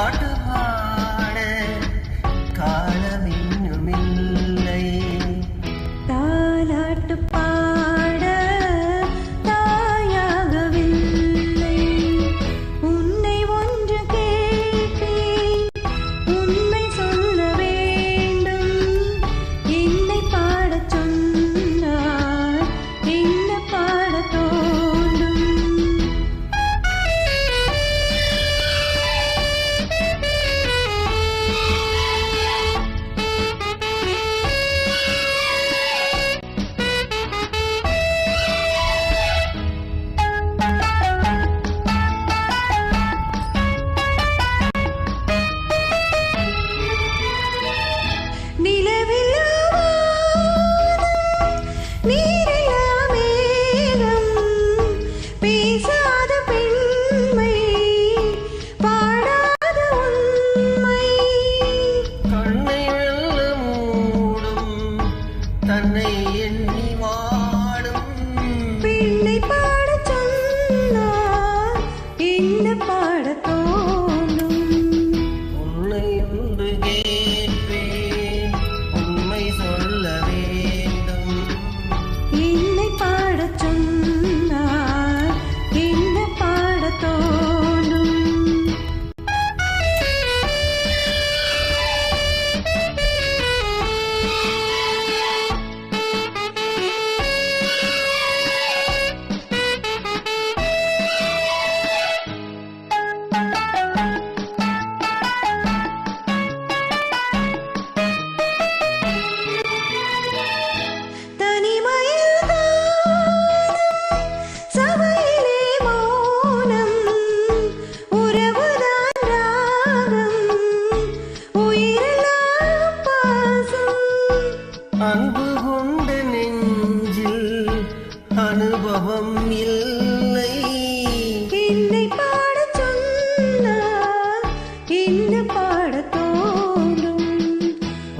പാട്ടുപാട് കാലമിന്നുമില്ലേ? താലാട്ടുപാ anymore. கொண்ட நெஞ்சில் அனுபவம் இல்லை. என்னை பாட சொன்னா என்ன பாட தோணும்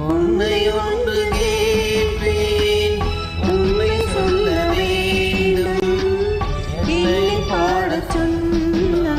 உன்னை ஒன்று கேட்பேன் உண்மை சொல்ல வேண்டும். என்னை பாட சொன்னா